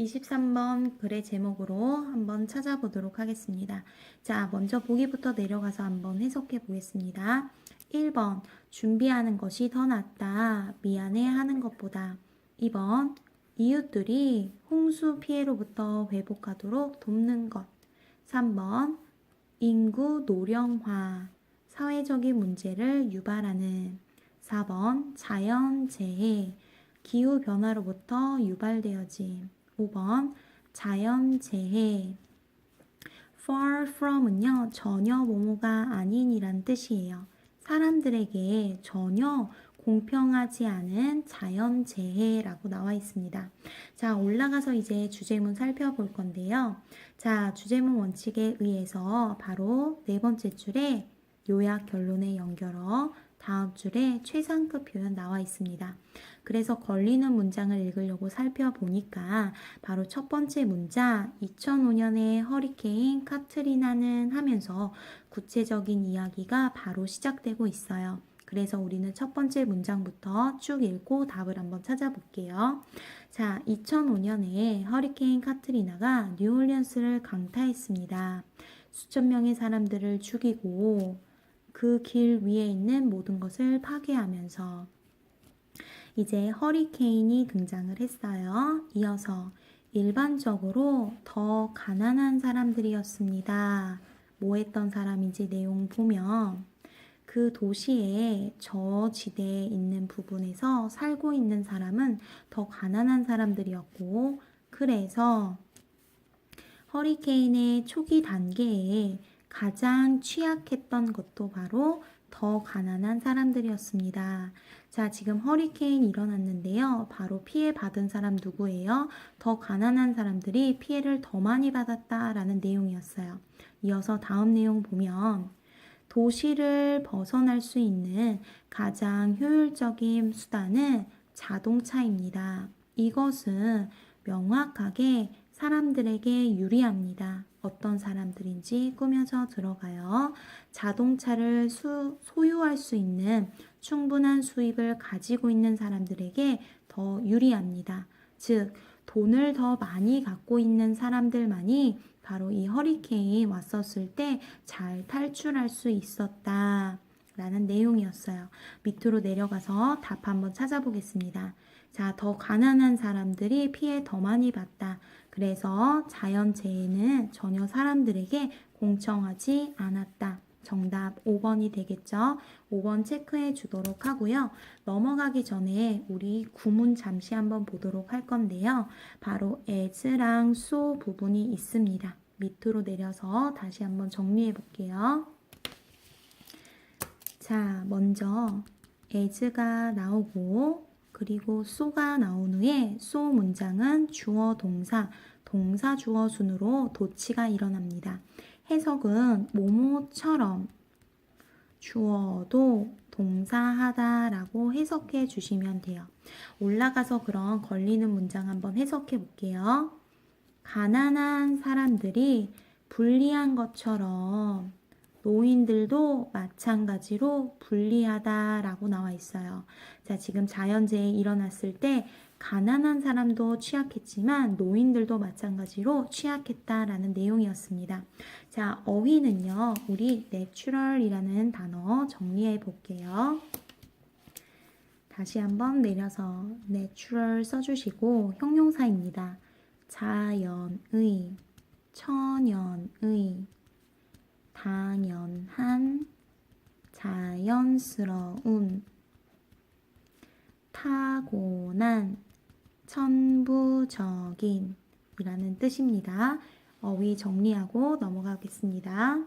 23번 글의 제목으로 한번 찾아보도록 하겠습니다. 자, 먼저 보기부터 내려가서 한번 해석해 보겠습니다. 1번, 준비하는 것이 더 낫다. 미안해 하는 것보다. 2번, 이웃들이 홍수 피해로부터 회복하도록 돕는 것. 3번, 인구 노령화. 사회적인 문제를 유발하는. 4번, 자연재해. 기후변화로부터 유발되어짐. 5번 자연재해 far from은요 전혀 모모가 아닌이란 뜻이에요. 사람들에게 전혀 공평하지 않은 자연재해라고 나와 있습니다. 자, 올라가서 이제 주제문 살펴볼 건데요. 자, 주제문 원칙에 의해서 바로 네 번째 줄에 요약 결론의 연결어, 다음 줄에 최상급 표현 나와 있습니다. 그래서 걸리는 문장을 읽으려고 살펴보니까 바로 첫 번째 문장 2005년에 허리케인 카트리나는 하면서 구체적인 이야기가 바로 시작되고 있어요. 그래서 우리는 첫 번째 문장부터 쭉 읽고 답을 한번 찾아볼게요. 자, 2005년에 허리케인 카트리나가 뉴올리언스를 강타했습니다. 수천 명의 사람들을 죽이고 그 길 위에 있는 모든 것을 파괴하면서 이제 허리케인이 등장을 했어요. 이어서 일반적으로 더 가난한 사람들이었습니다. 뭐 했던 사람인지 내용 보면 그 도시의 저지대에 있는 부분에서 살고 있는 사람은 더 가난한 사람들이었고 그래서 허리케인의 초기 단계에 가장 취약했던 것도 바로 더 가난한 사람들이었습니다. 자, 지금 허리케인이 일어났는데요. 바로 피해 받은 사람 누구예요? 더 가난한 사람들이 피해를 더 많이 받았다라는 내용이었어요. 이어서 다음 내용 보면 도시를 벗어날 수 있는 가장 효율적인 수단은 자동차입니다. 이것은 명확하게 사람들에게 유리합니다. 어떤 사람들인지 꾸며져 들어가요. 자동차를 수, 소유할 수 있는 충분한 수입을 가지고 있는 사람들에게 더 유리합니다. 즉, 돈을 더 많이 갖고 있는 사람들만이 바로 이 허리케인 왔었을 때 잘 탈출할 수 있었다. 라는 내용이었어요. 밑으로 내려가서 답 한번 찾아보겠습니다. 자, 더 가난한 사람들이 피해 더 많이 봤다. 그래서 자연재해는 전혀 사람들에게 공정하지 않았다. 정답 5번이 되겠죠. 5번 체크해 주도록 하고요. 넘어가기 전에 우리 구문 잠시 한번 보도록 할 건데요. 바로 as랑 so 부분이 있습니다. 밑으로 내려서 다시 한번 정리해 볼게요. 자, 먼저 as가 나오고 그리고 so가 나온 후에 so 문장은 주어 동사, 동사 주어 순으로 도치가 일어납니다. 해석은 모모처럼 주어도 동사하다라고 해석해 주시면 돼요. 올라가서 그런 걸리는 문장 한번 해석해 볼게요. 가난한 사람들이 불리한 것처럼 노인들도 마찬가지로 불리하다라고 나와 있어요. 자, 지금 자연재해 일어났을 때 가난한 사람도 취약했지만 노인들도 마찬가지로 취약했다라는 내용이었습니다. 자, 어휘는요. 우리 natural이라는 단어 정리해 볼게요. 다시 한번 내려서 natural 써주시고 형용사입니다. 자연의, 천연의, 당연한, 자연스러운, 타고난, 천부적인 이라는 뜻입니다. 어휘 정리하고 넘어가겠습니다.